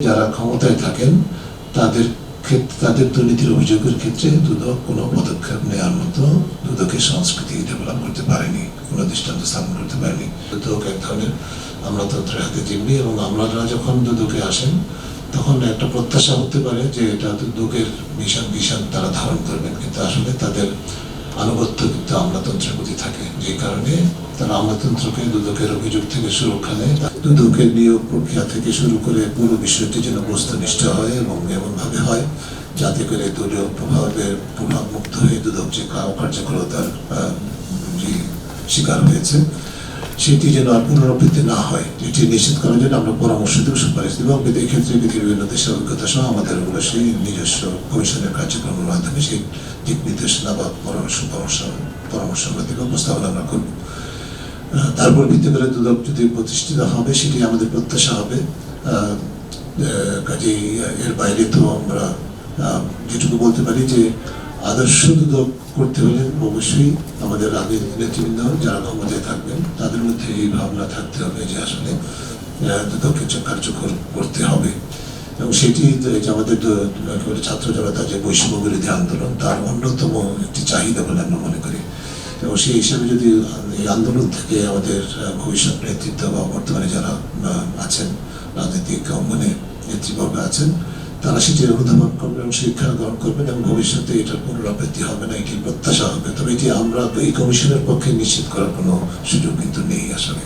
যারা ক্ষমতায় থাকেন, তাদের ক্ষেত্রে তাদের দুর্নীতির অভিযোগের ক্ষেত্রে দুদক কোনো পদক্ষেপ নেওয়ার মতো দুদকের সংস্কৃতি ডেভেলপ করতে পারেনি, কোনো দৃষ্টান্ত স্থাপন করতে পারেনি। দুদক এক ধরনের আমলাতন্ত্রের হাতে জিম্মি এবং আমলারা যখন দুদকে আসেন, তখন একটা প্রত্যাশা হতে পারে যে এটা দুদকের মিশন ভিশন তারা ধারণ করবেন। কিন্তু আসলে তাদের আনুগত্য কিন্তু আমলাতন্ত্রের প্রতি থাকে। যে কারণে তারা আমলাতন্ত্রকে দুদকের অভিযোগ থেকে সুরক্ষা নেয়। দুদকের নিয়োগ প্রক্রিয়া থেকে শুরু করে পুরো বিষয়টি যেন বস্তুনিষ্ঠ হয় এবং এমনভাবে হয়, যাতে করে দলীয় প্রভাবের প্রভাব মুক্ত হয়ে দুদক যে কার- কার্যকরতার শিকার হয়েছে, সেটি যেন আর পুনরাবৃত্তি না হয়। এটি নিশ্চিত করার জন্য আমরা পরামর্শ দেব, সুপারিশ দেব এবং এই ক্ষেত্রে পৃথিবীর বিভিন্ন দেশের অভিজ্ঞতা সহ আমাদের সেই নিজস্ব কমিশনের কার্যক্রমের মাধ্যমে সেই দিক নির্দেশনা বা পরামর্শ পরামর্শ পরামর্শ আমরা দেবো প্রস্তাবনা আমরা করব। আহ, তারপর ভিত্তি করে দুদক যদি প্রতিষ্ঠিত হবে সেটি আমাদের প্রত্যাশা হবে। কাজেই এর বাইরে তো আমরা যেটুকু বলতে পারি যে আদর্শ দুদক করতে হলে অবশ্যই আমাদের আগের নেতৃবৃন্দ যারা ক্ষমতায় থাকবেন তাদের মধ্যে এই ভাবনা থাকতে হবে যে আসলে দুদককে কার্যকর করতে হবে। এবং সেটি আমাদের ছাত্র জনতা যে বৈষম্য বিরোধী আন্দোলন তার অন্যতম একটি চাহিদা বলে আমরা মনে করি। এবং সেই হিসাবে যদি এই আন্দোলন থেকে আমাদের ভবিষ্যৎ নেতৃত্ব বা বর্তমানে যারা আছেন, রাজনৈতিক মানে নেতৃবর্গ আছেন, তারা সেটি অনুধাবন করবে এবং শিক্ষা গ্রহণ করবেন এবং ভবিষ্যতে এটার পুনরাবৃত্তি হবে না এটি প্রত্যাশা হবে। তবে এটি আমরা এই কমিশনের পক্ষে নিশ্চিত করার কোনো সুযোগ কিন্তু নেই আসলে